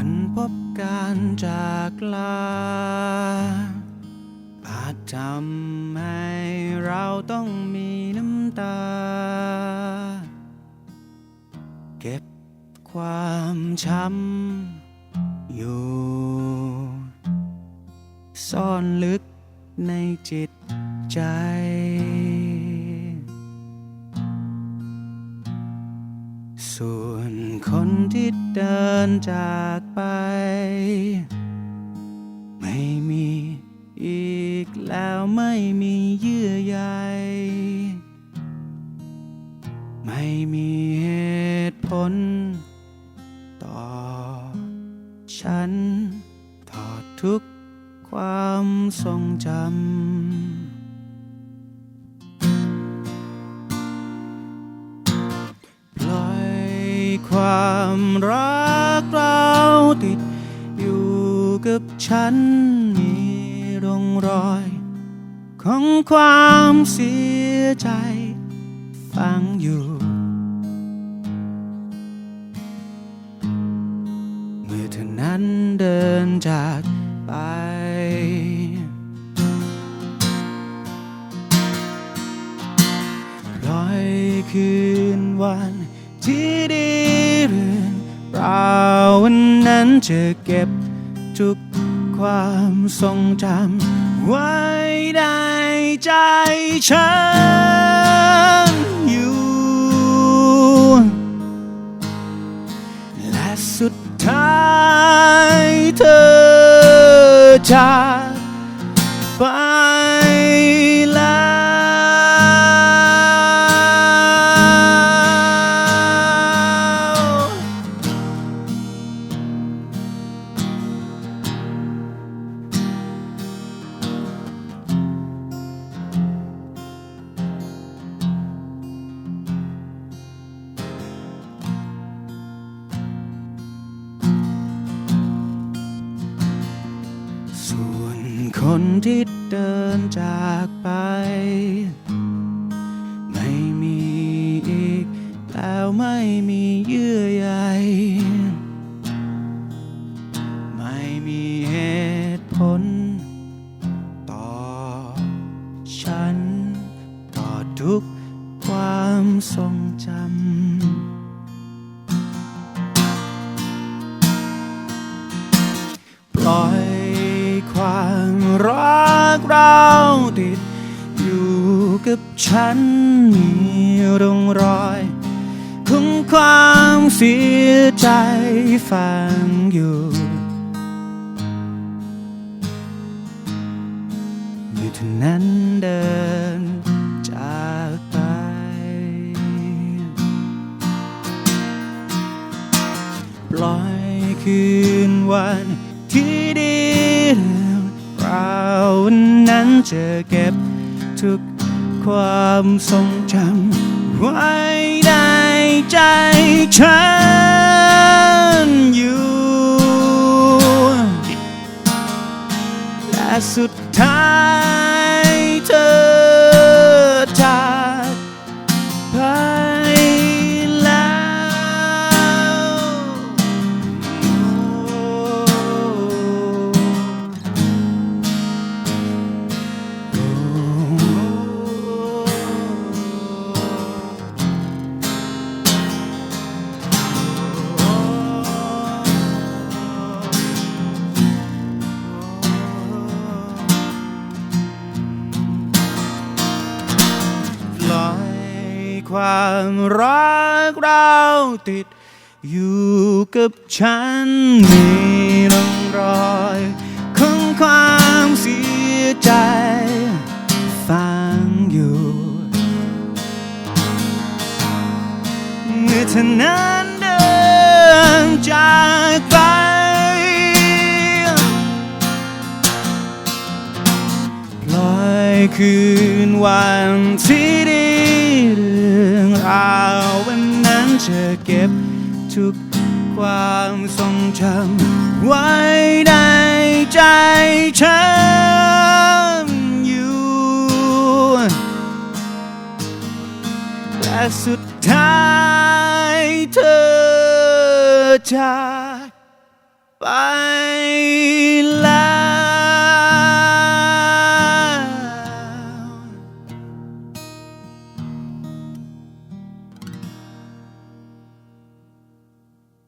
วันพบการจากลา อาจทำให้เราต้องมีน้ำตา เก็บความช้ำอยู่ ซ่อนลึกในจิตใจ ส่วนคนที่เดินจากไป ไม่มีอีกแล้วไม่มีเยื่อใยไม่มีเหตุผล ต่อฉันถอดทุกความทรงจำ ความรักเราติดอยู่กับฉันมีร่องรอย ของความเสียใจฟังอยู่ เมื่อเธอนั้นเดินจากไปลอยคืนวันที่ดี จะเก็บทุกความทรงจำไว้ในใจฉันอยู่ และสุดท้ายเธอจาก คนที่เดินจากไป ไม่มีอีก แล้วไม่มีเยื่อใยไม่มีเหตุผล ต่อฉัน ต่อทุกความทรงจำปล่อย รักเราติดอยู่กับฉันมีร่องรอยของความเสียใจฝังอยู่เมื่อเธอนั้นเดินจากไป ปล่อยคืนวันที่ดี เรื่าวันนั้นจะเก็บทุกความทรงจำไว้ในใจฉันอยู่ และสุดท้าย ความรักเราติด อยู่กับฉันมีร่องรอยของความเสียใจฟังอยู่ เมื่อเธอนั้นเดินจากไปปล่อยคืนวันที่ดี รื่าววันนั้นจะเก็บทุกความทรงจำไว้ในใจฉันอยู่ และสุดท้ายเธอจากไป